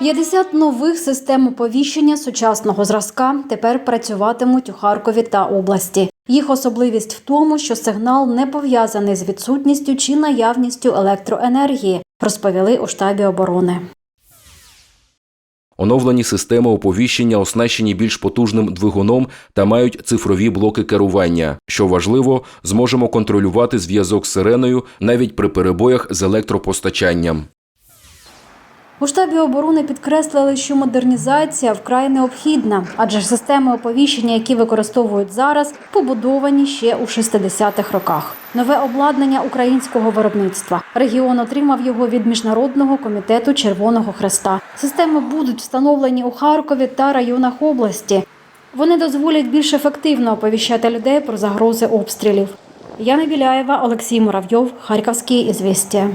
50 нових систем оповіщення сучасного зразка тепер працюватимуть у Харкові та області. Їх особливість в тому, що сигнал не пов'язаний з відсутністю чи наявністю електроенергії, розповіли у штабі оборони. Оновлені системи оповіщення оснащені більш потужним двигуном та мають цифрові блоки керування. Що важливо, зможемо контролювати зв'язок з сиреною навіть при перебоях з електропостачанням. У штабі оборони підкреслили, що модернізація вкрай необхідна, адже системи оповіщення, які використовують зараз, побудовані ще у 60-х роках. Нове обладнання українського виробництва. Регіон отримав його від міжнародного комітету Червоного Хреста. Системи будуть встановлені у Харкові та районах області. Вони дозволять більш ефективно оповіщати людей про загрози обстрілів. Яна Біляєва, Олексій Муравйов, Харківські ізвістія.